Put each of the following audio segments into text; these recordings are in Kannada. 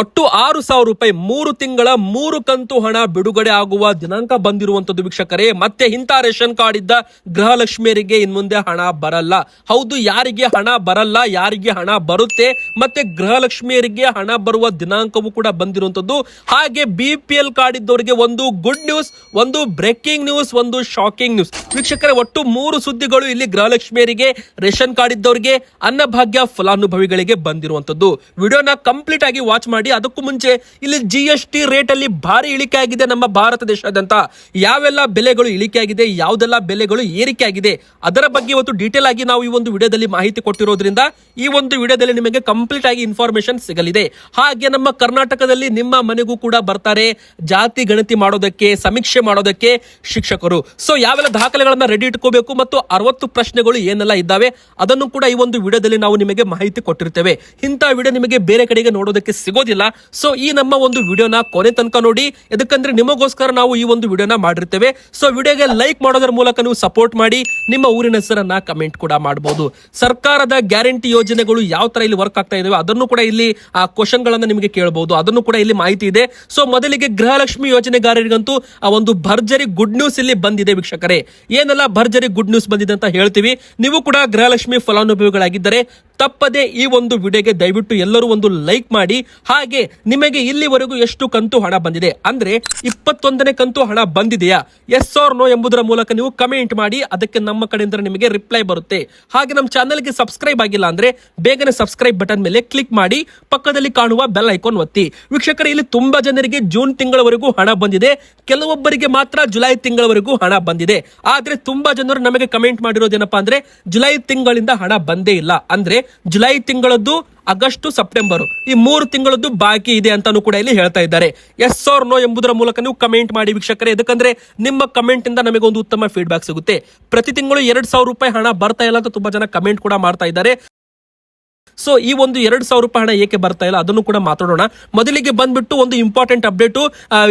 ಒಟ್ಟು ಆರು ಸಾವಿರ ರೂಪಾಯಿ ಮೂರು ತಿಂಗಳ ಮೂರು ಕಂತು ಹಣ ಬಿಡುಗಡೆ ಆಗುವ ದಿನಾಂಕ ಬಂದಿರುವಂತದ್ದು ವೀಕ್ಷಕರೇ. ಮತ್ತೆ ಇಂಥ ರೇಷನ್ ಕಾರ್ಡ್ ಇದ್ದ ಗೃಹಲಕ್ಷ್ಮಿಯರಿಗೆ ಇನ್ ಮುಂದೆ ಹಣ ಬರಲ್ಲ. ಹೌದು, ಯಾರಿಗೆ ಹಣ ಬರಲ್ಲ, ಯಾರಿಗೆ ಹಣ ಬರುತ್ತೆ, ಮತ್ತೆ ಗೃಹಲಕ್ಷ್ಮಿಯರಿಗೆ ಹಣ ಬರುವ ದಿನಾಂಕವೂ ಕೂಡ ಬಂದಿರುವಂತದ್ದು ಹಾಗೆ ಬಿ ಪಿ ಎಲ್ ಕಾರ್ಡ್ ಇದ್ದವರಿಗೆ ಒಂದು ಗುಡ್ ನ್ಯೂಸ್ ಒಂದು ಬ್ರೇಕಿಂಗ್ ನ್ಯೂಸ್ ಒಂದು ಶಾಕಿಂಗ್ ನ್ಯೂಸ್ ವೀಕ್ಷಕರೇ, ಒಟ್ಟು ಮೂರು ಸುದ್ದಿಗಳು ಇಲ್ಲಿ ಗೃಹಲಕ್ಷ್ಮಿಯರಿಗೆ, ರೇಷನ್ ಕಾರ್ಡ್ ಇದ್ದವರಿಗೆ, ಅನ್ನಭಾಗ್ಯ ಫಲಾನುಭವಿಗಳಿಗೆ ಬಂದಿರುವಂತದ್ದು ವಿಡಿಯೋನ ಕಂಪ್ಲೀಟ್ ಆಗಿ ವಾಚ್ ಮಾಡಿ ಅದಕ್ಕೂ ಮುಂಚೆ ಇಲ್ಲಿ ಜಿ ಎಸ್ ಟಿ ರೇಟ್ ಅಲ್ಲಿ ಭಾರಿ ಇಳಿಕೆ ಆಗಿದೆ ನಮ್ಮ ಭಾರತ ದೇಶದಂತ ಯಾವೆಲ್ಲ ಬೆಲೆಗಳು ಇಳಿಕೆ ಆಗಿದೆ, ಯಾವ್ದೆಲ್ಲ ಬೆಲೆಗಳು ಏರಿಕೆ ಆಗಿದೆ, ಅದರ ಬಗ್ಗೆ ಇವತ್ತು ಡೀಟೇಲ್ ಆಗಿ ನಾವು ಈ ಒಂದು ವಿಡಿಯೋದಲ್ಲಿ ಮಾಹಿತಿ ಕೊಟ್ಟಿರೋದ್ರಿಂದ ಈ ಒಂದು ವಿಡಿಯೋದಲ್ಲಿ ನಿಮಗೆ ಕಂಪ್ಲೀಟ್ ಆಗಿ ಇನ್ಫಾರ್ಮೇಶನ್ ಸಿಗಲಿದೆ. ಹಾಗೆ ನಮ್ಮ ಕರ್ನಾಟಕದಲ್ಲಿ ನಿಮ್ಮ ಮನೆಗೂ ಕೂಡ ಬರ್ತಾರೆ. ಜಾತಿ ಗಣತಿ ಮಾಡೋದಕ್ಕೆ, ಸಮೀಕ್ಷೆ ಮಾಡೋದಕ್ಕೆ ಶಿಕ್ಷಕರು. ಸೊ ಯಾವೆಲ್ಲ ದಾಖಲೆಗಳನ್ನ ರೆಡಿ ಇಟ್ಕೋಬೇಕು ಮತ್ತು ಅರವತ್ತು ಪ್ರಶ್ನೆಗಳು ಏನೆಲ್ಲ ಇದ್ದಾವೆ, ಅದನ್ನು ಕೂಡ ಈ ಒಂದು ವಿಡಿಯೋದಲ್ಲಿ ನಾವು ನಿಮಗೆ ಮಾಹಿತಿ ಕೊಟ್ಟಿರ್ತೇವೆ. ಇಂಥ ವಿಡಿಯೋ ನಿಮಗೆ ಬೇರೆ ಕಡೆಗೆ ನೋಡೋದಕ್ಕೆ ಸಿಗೋದಿಲ್ಲ. ಸೊ ಈ ನಮ್ಮ ಒಂದು ವಿಡಿಯೋನ ಕೊನೆ ತನಕ ನೋಡಿ. ಎದಕ್ಕಂದ್ರೆ ನಿಮಗೋಸ್ಕರ ನಾವು ಈ ಒಂದು ವಿಡಿಯೋನ ಮಾಡಿರ್ತೇವೆ. ಸೊ ವಿಡಿಯೋಗೆ ಲೈಕ್ ಮಾಡೋದ್ರ ಮೂಲಕ ನೀವು ಸಪೋರ್ಟ್ ಮಾಡಿ. ನಿಮ್ಮ ಊರಿನ ಹೆಸರನ್ನ ಕಮೆಂಟ್ ಕೂಡ ಮಾಡಬಹುದು ಸರ್ಕಾರದ ಗ್ಯಾರಂಟಿ ಯೋಜನೆಗಳು ಯಾವ ತರ ಇಲ್ಲಿ ವರ್ಕ್ ಆಗ್ತಾ ಇದಾವೆ ಅದನ್ನು ಕೂಡ ಇಲ್ಲಿ, ಆ ಕ್ವಶನ್ ಗಳನ್ನ ನಿಮಗೆ ಕೇಳಬಹುದು ಅದನ್ನು ಕೂಡ ಇಲ್ಲಿ ಮಾಹಿತಿ ಇದೆ. ಸೊ ಮೊದಲಿಗೆ ಗೃಹಲಕ್ಷ್ಮಿ ಯೋಜನೆಗಾರರಿಗಂತೂ, ಆ, ಒಂದು ಭರ್ಜರಿ ಗುಡ್ ನ್ಯೂಸ್ ಇಲ್ಲಿ ಬಂದಿದೆ ವೀಕ್ಷಕರೇ. ಏನೆಲ್ಲ ಭರ್ಜರಿ ಗುಡ್ ನ್ಯೂಸ್ ಬಂದಿದೆ ಅಂತ ಹೇಳ್ತೀವಿ. ನೀವು ಕೂಡ ಗೃಹಲಕ್ಷ್ಮಿ ಫಲಾನುಭವಿಗಳಾಗಿದ್ದರೆ ತಪ್ಪದೆ ಈ ಒಂದು ವಿಡಿಯೋಗೆ ದಯವಿಟ್ಟು ಎಲ್ಲರೂ ಒಂದು ಲೈಕ್ ಮಾಡಿ. ಹಾಗೆ ನಿಮಗೆ ಇಲ್ಲಿವರೆಗೂ ಎಷ್ಟು ಕಂತು ಹಣ ಬಂದಿದೆ? ಅಂದ್ರೆ ಇಪ್ಪತ್ತೊಂದನೇ ಕಂತು ಹಣ ಬಂದಿದೆಯಾ? ಎಸ್ ಆರ್ ನೋ ಎಂಬುದರ ಮೂಲಕ ನೀವು ಕಮೆಂಟ್ ಮಾಡಿ, ಅದಕ್ಕೆ ನಮ್ಮ ಕಡೆಯಿಂದ ನಿಮಗೆ ರಿಪ್ಲೈ ಬರುತ್ತೆ. ಹಾಗೆ ನಮ್ಮ ಚಾನಲ್ಗೆ ಸಬ್ಸ್ಕ್ರೈಬ್ ಆಗಿಲ್ಲ ಅಂದ್ರೆ ಬೇಗನೆ ಸಬ್ಸ್ಕ್ರೈಬ್ ಬಟನ್ ಮೇಲೆ ಕ್ಲಿಕ್ ಮಾಡಿ, ಪಕ್ಕದಲ್ಲಿ ಕಾಣುವ ಬೆಲ್ ಐಕಾನ್ ಒತ್ತಿ. ವೀಕ್ಷಕರೇ, ಇಲ್ಲಿ ತುಂಬಾ ಜನರಿಗೆ ಜೂನ್ ತಿಂಗಳವರೆಗೂ ಹಣ ಬಂದಿದೆ. ಕೆಲವೊಬ್ಬರಿಗೆ ಮಾತ್ರ ಜುಲೈ ತಿಂಗಳವರೆಗೂ ಹಣ ಬಂದಿದೆ. ಆದ್ರೆ ತುಂಬಾ ಜನರು ನಮಗೆ ಕಮೆಂಟ್ ಮಾಡಿರೋದೇನಪ್ಪಾ ಅಂದ್ರೆ ಜುಲೈ ತಿಂಗಳಿಂದ ಹಣ ಬಂದೇ ಇಲ್ಲ. ಅಂದ್ರೆ ಜುಲೈ ತಿಂಗಳದ್ದು ಆಗಸ್ಟ್ ಸೆಪ್ಟೆಂಬರ್. ಈ ಮೂರು ತಿಂಗಳದ್ದು ಬಾಕಿ ಇದೆ ಅಂತಾನು ಕೂಡ ಇಲ್ಲಿ ಹೇಳ್ತಾ ಇದ್ದಾರೆ. ಎಸ್ ಆರ್ ನೋ ಎಂಬುದರ ಮೂಲಕ ನೀವು ಕಮೆಂಟ್ ಮಾಡಿ ವೀಕ್ಷಕರೇ. ಯಾಕಂದ್ರೆ ನಿಮ್ಮ ಕಮೆಂಟ್ ಇಂದ ನಮಗೆ ಒಂದು ಉತ್ತಮ ಫೀಡ್ಬ್ಯಾಕ್ ಸಿಗುತ್ತೆ. ಪ್ರತಿ ತಿಂಗಳು ಎರಡ್ ಸಾವಿರ ರೂಪಾಯಿ ಹಣ ಬರ್ತಾ ಇಲ್ಲ ಅಂತ ತುಂಬಾ ಜನ ಕಮೆಂಟ್ ಕೂಡ ಮಾಡ್ತಾ ಇದ್ದಾರೆ. ಸೊ ಈ ಒಂದು ಎರಡು ಸಾವಿರ ರೂಪಾಯಿ ಹಣ ಏಕೆ ಬರ್ತಾ ಇಲ್ಲ? ಅದನ್ನು ಕೂಡ ಮಾತಾಡೋಣ. ಮೊದಲಿಗೆ ಬಂದ್ಬಿಟ್ಟು ಒಂದು ಇಂಪಾರ್ಟೆಂಟ್ ಅಪ್ಡೇಟು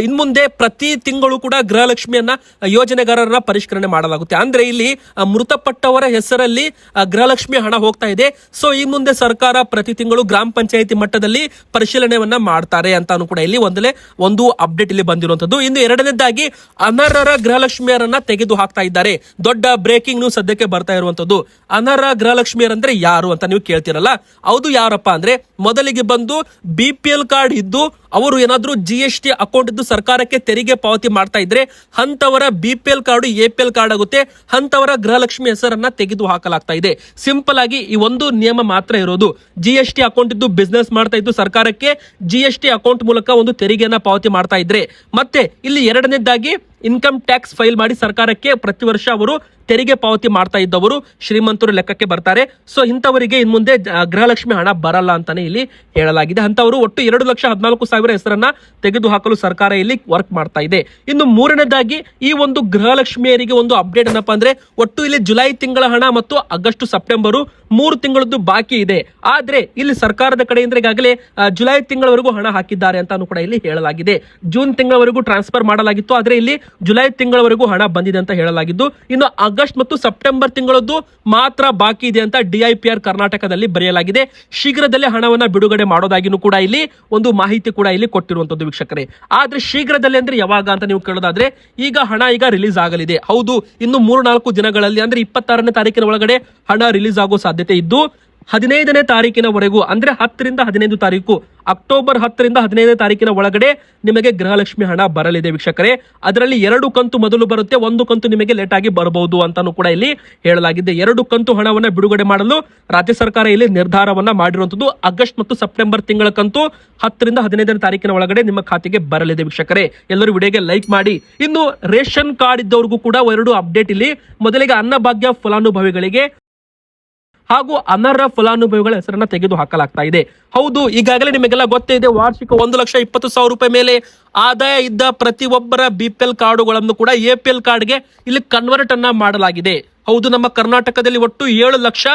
ಇನ್ಮುಂದೆ ಪ್ರತಿ ತಿಂಗಳು ಕೂಡ ಗೃಹಲಕ್ಷ್ಮಿಯನ್ನ ಯೋಜನೆಗಾರರ ಯೋಜನೆಗಾರರನ್ನ ಪರಿಷ್ಕರಣೆ ಮಾಡಲಾಗುತ್ತೆ. ಅಂದ್ರೆ ಇಲ್ಲಿ ಮೃತಪಟ್ಟವರ ಹೆಸರಲ್ಲಿ ಗೃಹಲಕ್ಷ್ಮಿ ಹಣ ಹೋಗ್ತಾ ಇದೆ. ಸೊ ಈ ಮುಂದೆ ಸರ್ಕಾರ ಪ್ರತಿ ತಿಂಗಳು ಗ್ರಾಮ ಪಂಚಾಯಿತಿ ಮಟ್ಟದಲ್ಲಿ ಪರಿಶೀಲನೆಯನ್ನ ಮಾಡ್ತಾರೆ ಅಂತಾನು ಕೂಡ ಇಲ್ಲಿ ಒಂದಲೇ ಒಂದು ಅಪ್ಡೇಟ್ ಇಲ್ಲಿ ಬಂದಿರುವಂತದ್ದು ಇನ್ನು ಎರಡನೇದಾಗಿ, ಅನರ್ಹರ ಗೃಹಲಕ್ಷ್ಮಿಯರನ್ನ ತೆಗೆದು ಹಾಕ್ತಾ ಇದ್ದಾರೆ. ದೊಡ್ಡ ಬ್ರೇಕಿಂಗ್ ನ್ಯೂಸ್ ಸದ್ಯಕ್ಕೆ ಬರ್ತಾ ಇರುವಂತದ್ದು ಅನರ್ಹ ಗೃಹಲಕ್ಷ್ಮಿಯರಂದ್ರೆ ಯಾರು ಅಂತ ನೀವು ಕೇಳ್ತಿರಲ್ಲ? ಹೌದು ಯಾರಪ್ಪ ಅಂದ್ರೆ ಮೊದಲಿಗೆ ಬಂದು ಬಿ ಪಿ ಎಲ್ ಕಾರ್ಡ್ ಇದ್ದು ಅವರು ಏನಾದರೂ ಜಿ ಎಸ್ ಟಿ ಅಕೌಂಟ್ ಇದ್ದು ಸರ್ಕಾರಕ್ಕೆ ತೆರಿಗೆ ಪಾವತಿ ಮಾಡ್ತಾ ಇದ್ರೆ ಅಂತವರ B P L card A P L card ಆಗುತ್ತೆ. ಅಂತವರ ಗೃಹಲಕ್ಷ್ಮಿ ಹೆಸರನ್ನ ತೆಗೆದು ಹಾಕಲಾಗ್ತಾ ಇದೆ. ಸಿಂಪಲ್ ಆಗಿ ಈ ಒಂದು ನಿಯಮ ಮಾತ್ರ ಇರೋದು. ಜಿ ಎಸ್ ಟಿ ಅಕೌಂಟ್ ಇದ್ದು ಬಿಸ್ನೆಸ್ ಮಾಡ್ತಾ ಇದ್ದು ಸರ್ಕಾರಕ್ಕೆ ಜಿ ಎಸ್ ಟಿ ಅಕೌಂಟ್ ಮೂಲಕ ಒಂದು ತೆರಿಗೆಯನ್ನ ಪಾವತಿ ಮಾಡ್ತಾ ಇದ್ರೆ. ಮತ್ತೆ ಇಲ್ಲಿ ಎರಡನೇದಾಗಿ ಇನ್ಕಮ್ ಟ್ಯಾಕ್ಸ್ ಫೈಲ್ ಮಾಡಿ ಸರ್ಕಾರಕ್ಕೆ ಪ್ರತಿ ವರ್ಷ ಅವರು ತೆರಿಗೆ ಪಾವತಿ ಮಾಡ್ತಾ ಇದ್ದವರು ಶ್ರೀಮಂತರು ಲೆಕ್ಕಕ್ಕೆ ಬರ್ತಾರೆ. ಸೊ ಇಂಥವರಿಗೆ ಇನ್ ಮುಂದೆ ಗೃಹಲಕ್ಷ್ಮಿ ಹಣ ಬರಲ್ಲ ಅಂತಾನೆ ಇಲ್ಲಿ ಹೇಳಲಾಗಿದೆ. ಅಂತವರು ಒಟ್ಟು ಎರಡು ಲಕ್ಷ ಹದಿನಾಲ್ಕು ಸಾವಿರ ಹೆಸರನ್ನ ತೆಗೆದುಹಾಕಲು ಸರ್ಕಾರ ಇಲ್ಲಿ ವರ್ಕ್ ಮಾಡ್ತಾ ಇದೆ. ಇನ್ನು ಮೂರನೇದಾಗಿ, ಈ ಒಂದು ಗೃಹಲಕ್ಷ್ಮಿಯರಿಗೆ ಒಂದು ಅಪ್ಡೇಟ್ ಏನಪ್ಪಾ ಅಂದ್ರೆ, ಒಟ್ಟು ಇಲ್ಲಿ ಜುಲೈ ತಿಂಗಳ ಹಣ ಮತ್ತು ಆಗಸ್ಟ್ ಸೆಪ್ಟೆಂಬರ್ ಮೂರು ತಿಂಗಳದ್ದು ಬಾಕಿ ಇದೆ. ಆದ್ರೆ, ಇಲ್ಲಿ ಸರ್ಕಾರದ ಕಡೆಯಿಂದ ಈಗಾಗಲೇ ಜುಲೈ ತಿಂಗಳವರೆಗೂ ಹಣ ಹಾಕಿದ್ದಾರೆ ಅಂತಾನು ಕೂಡ ಇಲ್ಲಿ ಹೇಳಲಾಗಿದೆ. ಜೂನ್ ತಿಂಗಳವರೆಗೂ ಟ್ರಾನ್ಸ್ಫರ್ ಮಾಡಲಾಗಿತ್ತು, ಆದ್ರೆ ಇಲ್ಲಿ ಜುಲೈ ತಿಂಗಳವರೆಗೂ ಹಣ ಬಂದಿದೆ ಅಂತ ಹೇಳಲಾಗಿದ್ದು. ಇನ್ನು ಆಗಸ್ಟ್ ಮತ್ತು ಸೆಪ್ಟೆಂಬರ್ ತಿಂಗಳದ್ದು ಮಾತ್ರ ಬಾಕಿ ಇದೆ ಅಂತ ಡಿಐಪಿಆರ್ ಕರ್ನಾಟಕದಲ್ಲಿ ಬರೆಯಲಾಗಿದೆ. ಶೀಘ್ರದಲ್ಲೇ ಹಣವನ್ನು ಬಿಡುಗಡೆ ಮಾಡೋದಾಗಿನೂ ಕೂಡ ಇಲ್ಲಿ ಒಂದು ಮಾಹಿತಿ ಕೂಡ ಇಲ್ಲಿ ಕೊಟ್ಟಿರುವಂತದ್ದು ವೀಕ್ಷಕರೇ. ಆದ್ರೆ ಶೀಘ್ರದಲ್ಲೇ ಅಂದ್ರೆ ಯಾವಾಗ ಅಂತ ನೀವು ಕೇಳೋದಾದ್ರೆ ಈಗ ಹಣ ಈಗ ರಿಲೀಸ್ ಆಗಲಿದೆ. ಹೌದು, ಇನ್ನು ಮೂರು ನಾಲ್ಕು ದಿನಗಳಲ್ಲಿ ಅಂದ್ರೆ ಇಪ್ಪತ್ತಾರನೇ ತಾರೀಕಿನ ಒಳಗಡೆ ಹಣ ರಿಲೀಸ್ ಆಗೋ ಸಾಧ್ಯತೆ ಇದ್ದು ಹದಿನೈದನೇ ತಾರೀಕಿನವರೆಗೂ ಅಂದ್ರೆ ಹತ್ತರಿಂದ ಹದಿನೈದು ತಾರೀಕು, ಅಕ್ಟೋಬರ್ ಹತ್ತರಿಂದ ಹದಿನೈದನೇ ತಾರೀಕಿನ ಒಳಗಡೆ ನಿಮಗೆ ಗೃಹಲಕ್ಷ್ಮಿ ಹಣ ಬರಲಿದೆ ವೀಕ್ಷಕರೇ. ಅದರಲ್ಲಿ ಎರಡು ಕಂತು ಮೊದಲು ಬರುತ್ತೆ, ಒಂದು ಕಂತು ನಿಮಗೆ ಲೇಟ್ ಆಗಿ ಬರಬಹುದು ಅಂತಾನು ಕೂಡ ಇಲ್ಲಿ ಹೇಳಲಾಗಿದೆ. ಎರಡು ಕಂತು ಹಣವನ್ನ ಬಿಡುಗಡೆ ಮಾಡಲು ರಾಜ್ಯ ಸರ್ಕಾರ ಇಲ್ಲಿ ನಿರ್ಧಾರವನ್ನ ಮಾಡಿರುವಂತದ್ದು ಆಗಸ್ಟ್ ಮತ್ತು ಸೆಪ್ಟೆಂಬರ್ ತಿಂಗಳ ಕಂತು ಹತ್ತರಿಂದ ಹದಿನೈದನೇ ತಾರೀಕಿನ ಒಳಗಡೆ ನಿಮ್ಮ ಖಾತೆಗೆ ಬರಲಿದೆ ವೀಕ್ಷಕರೇ. ಎಲ್ಲರೂ ವಿಡಿಯೋಗೆ ಲೈಕ್ ಮಾಡಿ. ಇನ್ನು ರೇಷನ್ ಕಾರ್ಡ್ ಇದ್ದವ್ರಿಗೂ ಕೂಡ ಎರಡು ಅಪ್ಡೇಟ್ ಇಲ್ಲಿ. ಮೊದಲಿಗೆ ಅನ್ನಭಾಗ್ಯ ಫಲಾನುಭವಿಗಳಿಗೆ ಹಾಗೂ ಅನರ್ಹ ಫಲಾನುಭವಿಗಳ ಹೆಸರನ್ನ ತೆಗೆದು ಹಾಕಲಾಗ್ತಾ ಇದೆ. ಹೌದು, ಈಗಾಗಲೇ ನಿಮಗೆಲ್ಲ ಗೊತ್ತೇ ಇದೆ, ವಾರ್ಷಿಕ ಒಂದು ಲಕ್ಷ ಇಪ್ಪತ್ತು ಸಾವಿರ ರೂಪಾಯಿ ಮೇಲೆ ಆದಾಯ ಇದ್ದ ಪ್ರತಿಯೊಬ್ಬರ ಬಿ ಪಿ ಎಲ್ ಕಾರ್ಡುಗಳನ್ನು ಕೂಡ ಎ ಪಿ ಎಲ್ ಕಾರ್ಡ್ಗೆ ಇಲ್ಲಿ ಕನ್ವರ್ಟ್ ಅನ್ನ ಮಾಡಲಾಗಿದೆ. ಹೌದು, ನಮ್ಮ ಕರ್ನಾಟಕದಲ್ಲಿ ಒಟ್ಟು ಏಳು ಲಕ್ಷ,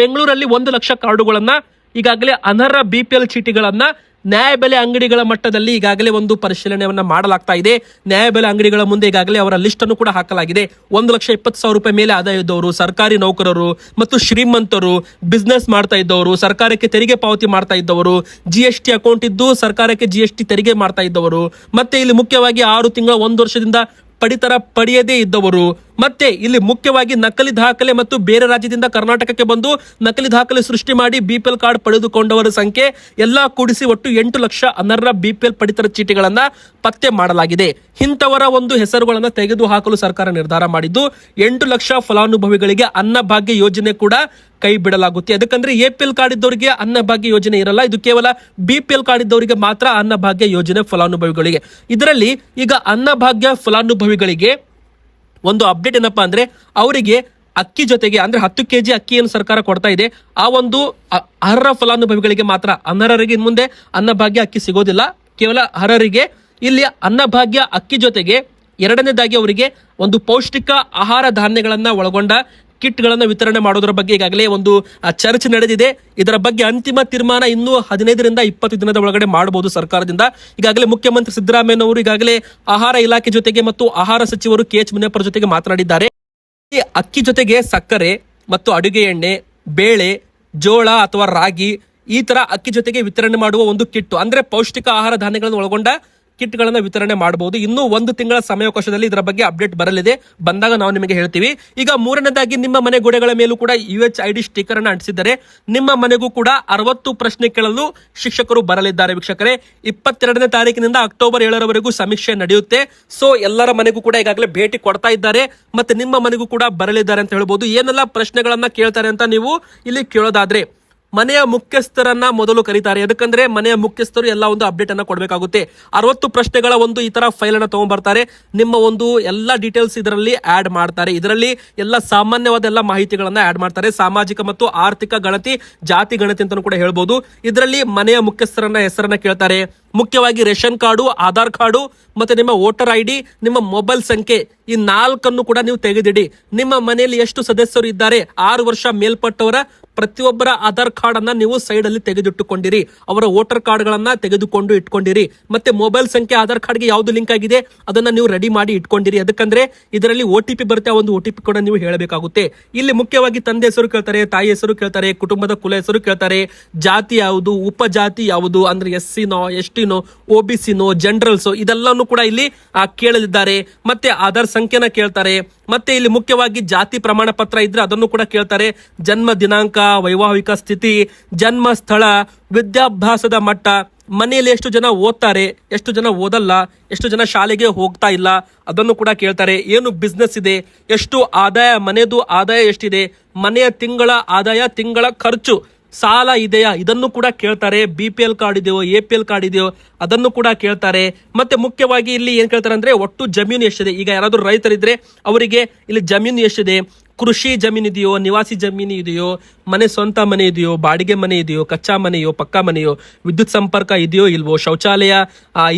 ಬೆಂಗಳೂರಲ್ಲಿ ಒಂದು ಲಕ್ಷ ಕಾರ್ಡುಗಳನ್ನ ಈಗಾಗಲೇ ಅನರ್ಹ ಬಿ ಪಿ ಎಲ್ ಚೀಟಿಗಳನ್ನ ನ್ಯಾಯಬೆಲೆ ಅಂಗಡಿಗಳ ಮಟ್ಟದಲ್ಲಿ ಈಗಾಗಲೇ ಒಂದು ಪರಿಶೀಲನೆಯನ್ನ ಮಾಡಲಾಗ್ತಾ ಇದೆ. ನ್ಯಾಯಬೆಲೆ ಅಂಗಡಿಗಳ ಮುಂದೆ ಈಗಾಗಲೇ ಅವರ ಲಿಸ್ಟ್ ಅನ್ನು ಕೂಡ ಹಾಕಲಾಗಿದೆ. ಒಂದು ಲಕ್ಷ ಇಪ್ಪತ್ತು ಸಾವಿರ ರೂಪಾಯಿ ಮೇಲೆ ಆದಾಯ ಇದ್ದವರು, ಸರ್ಕಾರಿ ನೌಕರರು ಮತ್ತು ಶ್ರೀಮಂತರು ಬಿಸ್ನೆಸ್ ಮಾಡ್ತಾ ಇದ್ದವರು, ಸರ್ಕಾರಕ್ಕೆ ತೆರಿಗೆ ಪಾವತಿ ಮಾಡ್ತಾ ಇದ್ದವರು ಜಿ ಎಸ್ ಟಿ ಅಕೌಂಟ್ ಇದ್ದು ಸರ್ಕಾರಕ್ಕೆ ಜಿ ಎಸ್ ಟಿ ತೆರಿಗೆ ಮಾಡ್ತಾ ಇದ್ದವರು, ಮತ್ತೆ ಇಲ್ಲಿ ಮುಖ್ಯವಾಗಿ ಆರು ತಿಂಗಳ, ಒಂದು ವರ್ಷದಿಂದ ಪಡಿತರ ಪಡೆಯದೇ ಇದ್ದವರು ಮತ್ತೆ ಇಲ್ಲಿ ಮುಖ್ಯವಾಗಿ ನಕಲಿ ದಾಖಲೆ ಮತ್ತು ಬೇರೆ ರಾಜ್ಯದಿಂದ ಕರ್ನಾಟಕಕ್ಕೆ ಬಂದು ನಕಲಿ ದಾಖಲೆ ಸೃಷ್ಟಿ ಮಾಡಿ ಬಿಪಿಎಲ್ ಕಾರ್ಡ್ ಪಡೆದುಕೊಂಡವರ ಸಂಖ್ಯೆ ಎಲ್ಲಾ ಕೂಡಿಸಿ ಒಟ್ಟು ಎಂಟು ಲಕ್ಷ ಅನರ್ಹ ಬಿಪಿಎಲ್ ಪಡಿತರ ಚೀಟಿಗಳನ್ನ ಪತ್ತೆ ಮಾಡಲಾಗಿದೆ. ಇಂಥವರ ಒಂದು ಹೆಸರುಗಳನ್ನು ತೆಗೆದು ಹಾಕಲು ಸರ್ಕಾರ ನಿರ್ಧಾರ ಮಾಡಿದ್ದು, ಎಂಟು ಲಕ್ಷ ಫಲಾನುಭವಿಗಳಿಗೆ ಅನ್ನಭಾಗ್ಯ ಯೋಜನೆ ಕೂಡ ಕೈ ಬಿಡಲಾಗುತ್ತೆ. ಅದಕ್ಕಂದ್ರೆ ಎ ಪಿ ಎಲ್ ಕಾರ್ಡ್ ಇದ್ದವರಿಗೆ ಅನ್ನಭಾಗ್ಯ ಯೋಜನೆ ಇರಲ್ಲ, ಇದು ಕೇವಲ ಬಿ ಪಿ ಎಲ್ ಕಾರ್ಡ್ ಇದ್ದವರಿಗೆ ಮಾತ್ರ ಅನ್ನಭಾಗ್ಯ ಯೋಜನೆ ಫಲಾನುಭವಿಗಳಿಗೆ. ಇದರಲ್ಲಿ ಈಗ ಅನ್ನಭಾಗ್ಯ ಫಲಾನುಭವಿಗಳಿಗೆ ಒಂದು ಅಪ್ಡೇಟ್ ಏನಪ್ಪಾ ಅಂದ್ರೆ ಅವರಿಗೆ ಅಕ್ಕಿ ಜೊತೆಗೆ ಅಂದ್ರೆ ಹತ್ತು ಕೆಜಿ ಅಕ್ಕಿಯನ್ನು ಸರ್ಕಾರ ಕೊಡ್ತಾ ಇದೆ. ಆ ಒಂದು ಅರ್ಹ ಫಲಾನುಭವಿಗಳಿಗೆ ಮಾತ್ರ ಅನರ್ಹರಿಗೆ ಇನ್ ಮುಂದೆ ಅನ್ನಭಾಗ್ಯ ಅಕ್ಕಿ ಸಿಗೋದಿಲ್ಲ. ಕೇವಲ ಅರ್ಹರಿಗೆ. ಇಲ್ಲಿ ಅನ್ನಭಾಗ್ಯ ಅಕ್ಕಿ ಜೊತೆಗೆ ಎರಡನೇದಾಗಿ ಅವರಿಗೆ ಒಂದು ಪೌಷ್ಟಿಕ ಆಹಾರ ಧಾನ್ಯಗಳನ್ನ ಒಳಗೊಂಡ ಕಿಟ್ಗಳನ್ನು ವಿತರಣೆ ಮಾಡೋದ್ರ ಬಗ್ಗೆ ಈಗಾಗಲೇ ಒಂದು ಚರ್ಚೆ ನಡೆದಿದೆ. ಇದರ ಬಗ್ಗೆ ಅಂತಿಮ ತೀರ್ಮಾನ ಇನ್ನೂ ಹದಿನೈದರಿಂದ ಇಪ್ಪತ್ತು ದಿನದ ಒಳಗಡೆ ಮಾಡಬಹುದು ಸರ್ಕಾರದಿಂದ. ಈಗಾಗಲೇ ಮುಖ್ಯಮಂತ್ರಿ ಸಿದ್ದರಾಮಯ್ಯನವರು ಈಗಾಗಲೇ ಆಹಾರ ಇಲಾಖೆ ಜೊತೆಗೆ ಮತ್ತು ಆಹಾರ ಸಚಿವರು ಕೆ. ಎಚ್. ಮುನಿಯಪ್ಪರ ಜೊತೆಗೆ ಮಾತನಾಡಿದ್ದಾರೆ. ಈ ಅಕ್ಕಿ ಜೊತೆಗೆ ಸಕ್ಕರೆ ಮತ್ತು ಅಡುಗೆ ಎಣ್ಣೆ, ಬೇಳೆ, ಜೋಳ ಅಥವಾ ರಾಗಿ ಈ ತರ ಅಕ್ಕಿ ಜೊತೆಗೆ ವಿತರಣೆ ಮಾಡುವ ಒಂದು ಕಿಟ್ಟು. ಅಂದ್ರೆ ಪೌಷ್ಟಿಕ ಆಹಾರ ಧಾನ್ಯಗಳನ್ನು ಒಳಗೊಂಡ ಕಿಟ್ಗಳನ್ನ ವಿತರಣೆ ಮಾಡಬಹುದು. ಇನ್ನೂ ಒಂದು ತಿಂಗಳ ಸಮಯಾವಕಾಶದಲ್ಲಿ ಇದರ ಬಗ್ಗೆ ಅಪ್ಡೇಟ್ ಬರಲಿದೆ. ಬಂದಾಗ ನಾವು ನಿಮಗೆ ಹೇಳ್ತೀವಿ. ಈಗ ಮೂರನೇದಾಗಿ ನಿಮ್ಮ ಮನೆ ಗೋಡೆಗಳ ಮೇಲೂ ಕೂಡ U H I D sticker ಅನ್ನು ಅಂಟಿಸಿದ್ದಾರೆ. ನಿಮ್ಮ ಮನೆಗೂ ಕೂಡ ಅರವತ್ತು ಪ್ರಶ್ನೆ ಕೇಳಲು ಶಿಕ್ಷಕರು ಬರಲಿದ್ದಾರೆ ವೀಕ್ಷಕರೇ. ಇಪ್ಪತ್ತೆರಡನೇ ತಾರೀಕಿನಿಂದ ಅಕ್ಟೋಬರ್ ಏಳರವರೆಗೂ ಸಮೀಕ್ಷೆ ನಡೆಯುತ್ತೆ. ಸೊ, ಎಲ್ಲರ ಮನೆಗೂ ಕೂಡ ಈಗಾಗಲೇ ಭೇಟಿ ಕೊಡ್ತಾ ಇದ್ದಾರೆ. ಮತ್ತೆ ನಿಮ್ಮ ಮನೆಗೂ ಕೂಡ ಬರಲಿದ್ದಾರೆ ಅಂತ ಹೇಳ್ಬೋದು. ಏನೆಲ್ಲ ಪ್ರಶ್ನೆಗಳನ್ನ ಕೇಳ್ತಾರೆ ಅಂತ ನೀವು ಇಲ್ಲಿ ಕೇಳೋದಾದ್ರೆ ಮನೆಯ ಮುಖ್ಯಸ್ಥರನ್ನ ಮೊದಲು ಕರೀತಾರೆ. ಯಾಕಂದ್ರೆ ಮನೆಯ ಮುಖ್ಯಸ್ಥರು ಎಲ್ಲ ಒಂದು ಅಪ್ಡೇಟ್ ಅನ್ನ ಕೊಡಬೇಕಾಗುತ್ತೆ. ಅರವತ್ತು ಪ್ರಶ್ನೆಗಳ ಒಂದು ಈ ತರ ಫೈಲ್ ಅನ್ನ ತಗೊಂಡ್ಬರ್ತಾರೆ ನಿಮ್ಮ ಒಂದು ಎಲ್ಲ ಡೀಟೇಲ್ಸ್ ಇದರಲ್ಲಿ ಆಡ್ ಮಾಡ್ತಾರೆ. ಇದರಲ್ಲಿ ಎಲ್ಲ ಸಾಮಾನ್ಯವಾದ ಎಲ್ಲ ಮಾಹಿತಿಗಳನ್ನ ಆಡ್ ಮಾಡ್ತಾರೆ. ಸಾಮಾಜಿಕ ಮತ್ತು ಆರ್ಥಿಕ ಗಣತಿ, ಜಾತಿ ಗಣತಿ ಅಂತಾನು ಕೂಡ ಹೇಳ್ಬೋದು. ಇದರಲ್ಲಿ ಮನೆಯ ಮುಖ್ಯಸ್ಥರನ್ನ ಹೆಸರನ್ನ ಕೇಳ್ತಾರೆ. ಮುಖ್ಯವಾಗಿ ರೇಷನ್ ಕಾರ್ಡು, ಆಧಾರ್ ಕಾರ್ಡು, ಮತ್ತೆ ನಿಮ್ಮ ವೋಟರ್ ಐ ಡಿ ನಿಮ್ಮ ಮೊಬೈಲ್ ಸಂಖ್ಯೆ, ಈ ನಾಲ್ಕನ್ನು ಕೂಡ ನೀವು ತೆಗೆದಿಡಿ. ನಿಮ್ಮ ಮನೆಯಲ್ಲಿ ಎಷ್ಟು ಸದಸ್ಯರು ಇದ್ದಾರೆ, ಆರು ವರ್ಷ ಮೇಲ್ಪಟ್ಟವರ ಪ್ರತಿಯೊಬ್ಬರ ಆಧಾರ್ ಕಾರ್ಡ್ ನೀವು ಸೈಡ್ ಅಲ್ಲಿ ತೆಗೆದಿಟ್ಟುಕೊಂಡಿರಿ. ಅವರ ವೋಟರ್ ಕಾರ್ಡ್ ಗಳನ್ನ ತೆಗೆದುಕೊಂಡು ಇಟ್ಕೊಂಡಿರಿ. ಮತ್ತೆ ಮೊಬೈಲ್ ಸಂಖ್ಯೆ, ಆಧಾರ್ ಕಾರ್ಡ್ಗೆ ಯಾವುದು ಲಿಂಕ್ ಆಗಿದೆ, ಅದನ್ನ ನೀವು ರೆಡಿ ಮಾಡಿ ಇಟ್ಕೊಂಡಿರಿ. ಅದಕ್ಕಂದ್ರೆ ಇದರಲ್ಲಿ ಒ ಟಿ ಪಿ ಬರುತ್ತೆ, ಆ ಒಂದು ಒ ಟಿ ಪಿ ಕೂಡ ನೀವು ಹೇಳಬೇಕಾಗುತ್ತೆ. ಇಲ್ಲಿ ಮುಖ್ಯವಾಗಿ ತಂದೆ ಹೆಸರು ಕೇಳ್ತಾರೆ, ತಾಯಿ ಹೆಸರು ಕೇಳ್ತಾರೆ, ಕುಟುಂಬದ ಕುಲ ಹೆಸರು ಕೇಳ್ತಾರೆ, ಜಾತಿ ಯಾವುದು, ಉಪಜಾತಿ ಯಾವುದು, ಅಂದ್ರೆ ಎಸ್ ಸಿನೋ ಎಸ್ ಟಿನೋ ಒ ಬಿ ಸಿನೋ ಜನರಲ್ಸ್ ಇದೆಲ್ಲನೂ ಕೂಡ ಇಲ್ಲಿ ಕೇಳಲಿದ್ದಾರೆ. ಮತ್ತೆ ಆಧಾರ್ ಸಂಖ್ಯೆನ ಕೇಳ್ತಾರೆ. ಮತ್ತೆ ಇಲ್ಲಿ ಮುಖ್ಯವಾಗಿ ಜಾತಿ ಪ್ರಮಾಣ ಪತ್ರ ಇದ್ರೆ ಅದನ್ನು ಕೂಡ ಕೇಳ್ತಾರೆ. ಜನ್ಮ ದಿನಾಂಕ, ವೈವಾಹಿಕ ಸ್ಥಿತಿ, ಜನ್ಮ ಸ್ಥಳ, ವಿದ್ಯಾಭ್ಯಾಸದ ಮಟ್ಟ, ಮನೆಯಲ್ಲಿ ಎಷ್ಟು ಜನ ಓದ್ತಾರೆ, ಎಷ್ಟು ಜನ ಓದಲ್ಲ, ಎಷ್ಟು ಜನ ಶಾಲೆಗೆ ಹೋಗ್ತಾ ಇಲ್ಲ, ಅದನ್ನು ಕೂಡ ಕೇಳ್ತಾರೆ. ಏನು ಬಿಸ್ನೆಸ್ ಇದೆ, ಎಷ್ಟು ಆದಾಯ ಮನೆಯದು ಆದಾಯ ಎಷ್ಟಿದೆ, ಮನೆಯ ತಿಂಗಳ ಆದಾಯ, ತಿಂಗಳ ಖರ್ಚು ಸಾಲ ಇದೆಯಾ? ಇದನ್ನು ಕೂಡ ಕೇಳ್ತಾರೆ. ಬಿ ಪಿ ಎಲ್ ಕಾರ್ಡ್ ಇದೆಯೋ ಎ ಪಿ ಎಲ್ ಕಾರ್ಡ್ ಇದೆಯೋ, ಅದನ್ನು ಕೂಡ ಕೇಳ್ತಾರೆ. ಮತ್ತೆ ಮುಖ್ಯವಾಗಿ ಇಲ್ಲಿ ಏನ್ ಕೇಳ್ತಾರೆ ಅಂದ್ರೆ ಒಟ್ಟು ಜಮೀನು ಎಷ್ಟಿದೆ? ಈಗ ಯಾರಾದರೂ ರೈತರಿದ್ರೆ ಅವರಿಗೆ ಇಲ್ಲಿ ಜಮೀನು ಎಷ್ಟಿದೆ? ಕೃಷಿ ಜಮೀನಿದೆಯೋ, ನಿವಾಸಿ ಜಮೀನು ಇದೆಯೋ ಮನೆ ಸ್ವಂತ ಮನೆ ಇದೆಯೋ ಬಾಡಿಗೆ ಮನೆ ಇದೆಯೋ ಕಚ್ಚಾ ಮನೆಯೋ, ಪಕ್ಕಾ ಮನೆಯೋ, ವಿದ್ಯುತ್ ಸಂಪರ್ಕ ಇದೆಯೋ ಇಲ್ವೋ, ಶೌಚಾಲಯ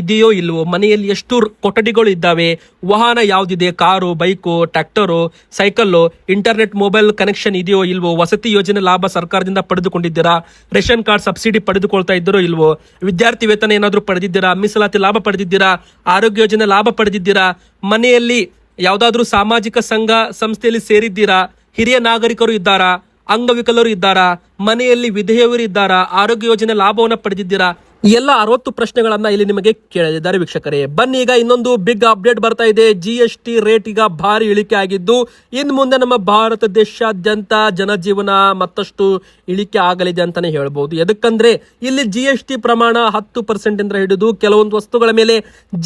ಇದೆಯೋ ಇಲ್ವೋ, ಮನೆಯಲ್ಲಿ ಎಷ್ಟು ಕೊಠಡಿಗಳು ಇದ್ದಾವೆ, ವಾಹನ ಯಾವುದಿದೆ, car, bike, tractor, cycle, internet, mobile connection ಇದೆಯೋ ಇಲ್ವೋ, ವಸತಿ ಯೋಜನೆ ಲಾಭ ಸರ್ಕಾರದಿಂದ ಪಡೆದುಕೊಂಡಿದ್ದೀರಾ, ರೇಷನ್ ಕಾರ್ಡ್ ಸಬ್ಸಿಡಿ ಪಡೆದುಕೊಳ್ತಾ ಇದ್ದೀರೋ ಇಲ್ವೋ, ವಿದ್ಯಾರ್ಥಿ ವೇತನ ಏನಾದರೂ ಪಡೆದಿದ್ದೀರಾ, ಮೀಸಲಾತಿ ಲಾಭ ಪಡೆದಿದ್ದೀರಾ, ಆರೋಗ್ಯ ಯೋಜನೆ ಲಾಭ ಪಡೆದಿದ್ದೀರಾ, ಮನೆಯಲ್ಲಿ ಯಾವ್ದಾದ್ರೂ ಸಾಮಾಜಿಕ ಸಂಘ ಸಂಸ್ಥೆಯಲ್ಲಿ ಸೇರಿದ್ದೀರಾ? ಹಿರಿಯ ನಾಗರಿಕರು ಇದ್ದಾರಾ? ಅಂಗವಿಕಲರು ಇದ್ದಾರಾ? ಮನೆಯಲ್ಲಿ ವಿಧೇಯವರು ಇದ್ದಾರಾ? ಆರೋಗ್ಯ ಯೋಜನೆ ಲಾಭವನ್ನು ಪಡೆದಿದ್ದೀರಾ? ಈ ಎಲ್ಲ ಅರವತ್ತು ಪ್ರಶ್ನೆಗಳನ್ನ ಇಲ್ಲಿ ನಿಮಗೆ ಕೇಳಲಿದ್ದಾರೆ ವೀಕ್ಷಕರೇ. ಬನ್ನಿ, ಈಗ ಇನ್ನೊಂದು ಬಿಗ್ ಅಪ್ಡೇಟ್ ಬರ್ತಾ ಇದೆ. ಜಿ ಎಸ್ ಟಿ ರೇಟ್ ಈಗ ಭಾರಿ ಇಳಿಕೆ ಆಗಿದ್ದು ಇನ್ನು ಮುಂದೆ ನಮ್ಮ ಭಾರತ ದೇಶಾದ್ಯಂತ ಜನಜೀವನ ಮತ್ತಷ್ಟು ಇಳಿಕೆ ಆಗಲಿದೆ ಅಂತಾನೆ ಹೇಳ್ಬೋದು. ಎದಕ್ಕಂದ್ರೆ, ಇಲ್ಲಿ ಜಿ ಎಸ್ ಟಿ ಪ್ರಮಾಣ ಹತ್ತು ಪರ್ಸೆಂಟ್ ಇಂದ ಹಿಡಿದು ಕೆಲವೊಂದು ವಸ್ತುಗಳ ಮೇಲೆ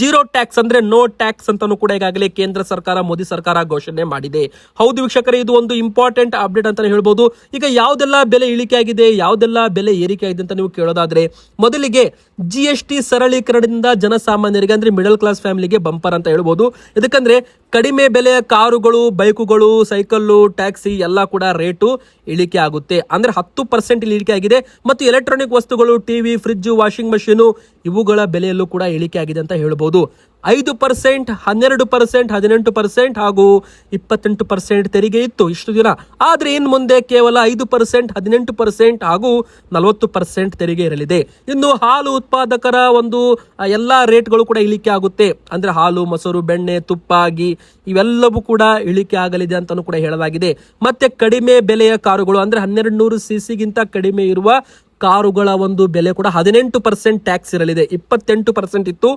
ಜೀರೋ ಟ್ಯಾಕ್ಸ್ ಅಂದ್ರೆ ನೋ ಟ್ಯಾಕ್ಸ್ ಅಂತಾನು ಕೂಡ ಈಗಾಗಲೇ ಕೇಂದ್ರ ಸರ್ಕಾರ, ಮೋದಿ ಸರ್ಕಾರ ಘೋಷಣೆ ಮಾಡಿದೆ. ಹೌದು ವೀಕ್ಷಕರೇ, ಇದು ಒಂದು ಇಂಪಾರ್ಟೆಂಟ್ ಅಪ್ಡೇಟ್ ಅಂತಾನೆ ಹೇಳ್ಬೋದು. ಈಗ ಯಾವುದೆಲ್ಲ ಬೆಲೆ ಇಳಿಕೆ ಆಗಿದೆ, ಯಾವುದೆಲ್ಲ ಬೆಲೆ ಏರಿಕೆ ಆಗಿದೆ ಅಂತ ನೀವು ಕೇಳೋದಾದ್ರೆ, ಮೊದಲಿಗೆ ಜಿ ಎಸ್ ಟಿ ಸರಳೀಕರಣದಿಂದ ಜನಸಾಮಾನ್ಯರಿಗೆ ಅಂದ್ರೆ ಮಿಡಲ್ ಕ್ಲಾಸ್ ಫ್ಯಾಮಿಲಿಗೆ ಬಂಪರ್ ಅಂತ ಹೇಳ್ಬೋದು. ಯಾಕಂದ್ರೆ ಕಡಿಮೆ ಬೆಲೆಯ ಕಾರುಗಳು, ಬೈಕುಗಳು, ಸೈಕಲ್ಲು, ಟ್ಯಾಕ್ಸಿ ಎಲ್ಲ ಕೂಡ ರೇಟು ಇಳಿಕೆ ಆಗುತ್ತೆ. ಅಂದ್ರೆ ಹತ್ತು ಪರ್ಸೆಂಟ್ ಇಳಿಕೆ ಆಗಿದೆ. ಮತ್ತು ಎಲೆಕ್ಟ್ರಾನಿಕ್ ವಸ್ತುಗಳು, ಟಿವಿ, ಫ್ರಿಡ್ಜ್, ವಾಷಿಂಗ್ ಮಷೀನು ಇವುಗಳ ಬೆಲೆಯಲ್ಲೂ ಕೂಡ ಇಳಿಕೆ ಆಗಿದೆ ಅಂತ ಹೇಳ್ಬೋದು. ಐದು ಪರ್ಸೆಂಟ್, ಹನ್ನೆರಡು ಪರ್ಸೆಂಟ್, ಹದಿನೆಂಟು ಪರ್ಸೆಂಟ್ ಹಾಗೂ ಇಪ್ಪತ್ತೆಂಟು ಪರ್ಸೆಂಟ್ ತೆರಿಗೆ ಇತ್ತು ಇಷ್ಟು ದಿನ. ಆದರೆ ಇನ್ನು ಮುಂದೆ ಕೇವಲ ಐದು ಪರ್ಸೆಂಟ್, ಹದಿನೆಂಟು ಪರ್ಸೆಂಟ್ ಹಾಗೂ ನಲವತ್ತು ಪರ್ಸೆಂಟ್ ತೆರಿಗೆ ಇರಲಿದೆ. ಇನ್ನು ಹಾಲು ಉತ್ಪಾದಕರ ಒಂದು ಎಲ್ಲ ರೇಟ್ಗಳು ಕೂಡ ಇಳಿಕೆ ಆಗುತ್ತೆ. ಅಂದ್ರೆ ಹಾಲು, ಮೊಸರು, ಬೆಣ್ಣೆ, ತುಪ್ಪ ಘೀ ಇವೆಲ್ಲವೂ ಕೂಡ ಇಳಿಕೆ ಆಗಲಿದೆ ಅಂತಲೂ ಕೂಡ ಹೇಳಲಾಗಿದೆ. ಮತ್ತೆ ಕಡಿಮೆ ಬೆಲೆಯ ಕಾರುಗಳು, ಅಂದ್ರೆ ಹನ್ನೆರಡು ನೂರು ಸಿ ಸಿಗಿಂತ ಕಡಿಮೆ ಇರುವ ಕಾರುಗಳ ಒಂದು ಬೆಲೆ ಕೂಡ ಹದಿನೆಂಟು ಪರ್ಸೆಂಟ್ ಟ್ಯಾಕ್ಸ್ ಇರಲಿದೆ. ಇಪ್ಪತ್ತೆಂಟು ಪರ್ಸೆಂಟ್ ಇತ್ತು,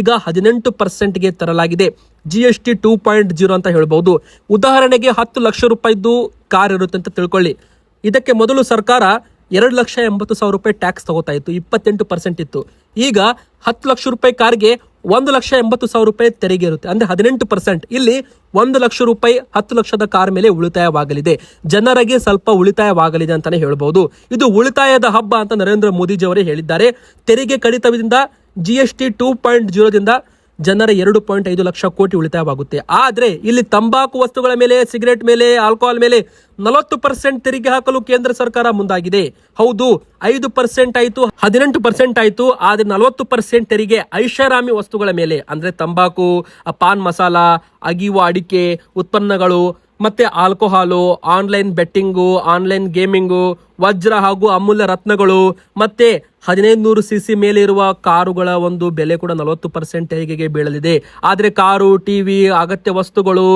ಈಗ ಹದಿನೆಂಟು ಪರ್ಸೆಂಟ್ಗೆ ತರಲಾಗಿದೆ. G S T two point zero ಅಂತ ಹೇಳ್ಬೋದು. ಉದಾಹರಣೆಗೆ ಹತ್ತು ಲಕ್ಷ ರೂಪಾಯಿದ್ದು ಕಾರ್ ಇರುತ್ತೆ ಅಂತ ತಿಳ್ಕೊಳ್ಳಿ. ಇದಕ್ಕೆ ಮೊದಲು ಸರ್ಕಾರ ಎರಡು ಲಕ್ಷ ಎಂಬತ್ತು ಸಾವಿರ ರೂಪಾಯಿ ಟ್ಯಾಕ್ಸ್ ತಗೋತಾ ಇತ್ತು, ಇಪ್ಪತ್ತೆಂಟು ಪರ್ಸೆಂಟ್ ಇತ್ತು. ಈಗ ಹತ್ತು ಲಕ್ಷ ರೂಪಾಯಿ ಕಾರ್ಗೆ ಒಂದು ಲಕ್ಷ ಎಂಬತ್ತು ಸಾವಿರ ರೂಪಾಯಿ ತೆರಿಗೆ ಇರುತ್ತೆ. ಅಂದ್ರೆ ಹದಿನೆಂಟು ಪರ್ಸೆಂಟ್ ಇಲ್ಲಿ ಒಂದು ಲಕ್ಷ ರೂಪಾಯಿ ಹತ್ತು ಲಕ್ಷದ ಕಾರ್ ಮೇಲೆ ಉಳಿತಾಯವಾಗಲಿದೆ. ಜನರಿಗೆ ಸ್ವಲ್ಪ ಉಳಿತಾಯವಾಗಲಿದೆ ಅಂತಾನೆ ಹೇಳ್ಬೋದು. ಇದು ಉಳಿತಾಯದ ಹಬ್ಬ ಅಂತ ನರೇಂದ್ರ ಮೋದಿಜಿ ಅವರೇ ಹೇಳಿದ್ದಾರೆ. ತೆರಿಗೆ ಕಡಿತದಿಂದ G S T two point ಜೀರೋದಿಂದ ಜನರ ಎರಡು ಪಾಯಿಂಟ್ ಐದು ಲಕ್ಷ ಕೋಟಿ ಉಳಿತಾಯವಾಗುತ್ತೆ. ಆದರೆ ಇಲ್ಲಿ ತಂಬಾಕು ವಸ್ತುಗಳ ಮೇಲೆ, ಸಿಗರೆಟ್ ಮೇಲೆ, ಆಲ್ಕೋಹಾಲ್ ಮೇಲೆ ನಲವತ್ತು ಪರ್ಸೆಂಟ್ ತೆರಿಗೆ ಹಾಕಲು ಕೇಂದ್ರ ಸರ್ಕಾರ ಮುಂದಾಗಿದೆ. ಹೌದು, ಐದು ಪರ್ಸೆಂಟ್ ಆಯಿತು, ಹದಿನೆಂಟು ಪರ್ಸೆಂಟ್ ಆಯಿತು, ಆದರೆ ನಲವತ್ತು ಪರ್ಸೆಂಟ್ ತೆರಿಗೆ ಐಷಾರಾಮಿ ವಸ್ತುಗಳ ಮೇಲೆ. ಅಂದ್ರೆ ತಂಬಾಕು ಪಾನ್ ಮಸಾಲ, ಅಗಿಯುವ ಅಡಿಕೆ, ಉತ್ಪನ್ನಗಳು ಮತ್ತೆ alcohol, online betting, online gaming, ವಜ್ರ ಹಾಗೂ ಅಮೂಲ್ಯ ರತ್ನಗಳು, ಮತ್ತೆ ಹದಿನೈದು ನೂರು ಸಿ ಸಿ ಮೇಲೆ ಇರುವ ಕಾರುಗಳ ಒಂದು ಬೆಲೆ ಕೂಡ ನಲವತ್ತು ಪರ್ಸೆಂಟ್ ತೆರಿಗೆಗೆ ಬೀಳಲಿದೆ. ಆದರೆ ಕಾರು ಟಿವಿ ಅಗತ್ಯ ವಸ್ತುಗಳು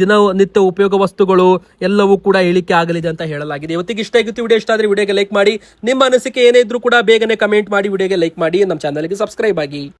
ದಿನನಿತ್ಯ ಉಪಯೋಗ ವಸ್ತುಗಳು ಎಲ್ಲವೂ ಕೂಡ ಇಳಿಕೆ ಆಗಲಿದೆ ಅಂತ ಹೇಳಲಾಗಿದೆ. ಇವತ್ತಿಗೆ ಇಷ್ಟ ಆಗಿತ್ತು ವಿಡಿಯೋ, ಇಷ್ಟ ಆದರೆ ವಿಡಿಯೋಗೆ ಲೈಕ್ ಮಾಡಿ. ನಿಮ್ಮ ಅನಿಸಿಕೆ ಏನೇ ಇದ್ರೂ ಕೂಡ ಬೇಗನೆ ಕಮೆಂಟ್ ಮಾಡಿ, ವಿಡಿಯೋಗೆ ಲೈಕ್ ಮಾಡಿ. ನಮ್ಮ ಚಾನಲ್ಗೆ ಸಬ್ಸ್ಕ್ರೈಬ್ ಆಗಿ.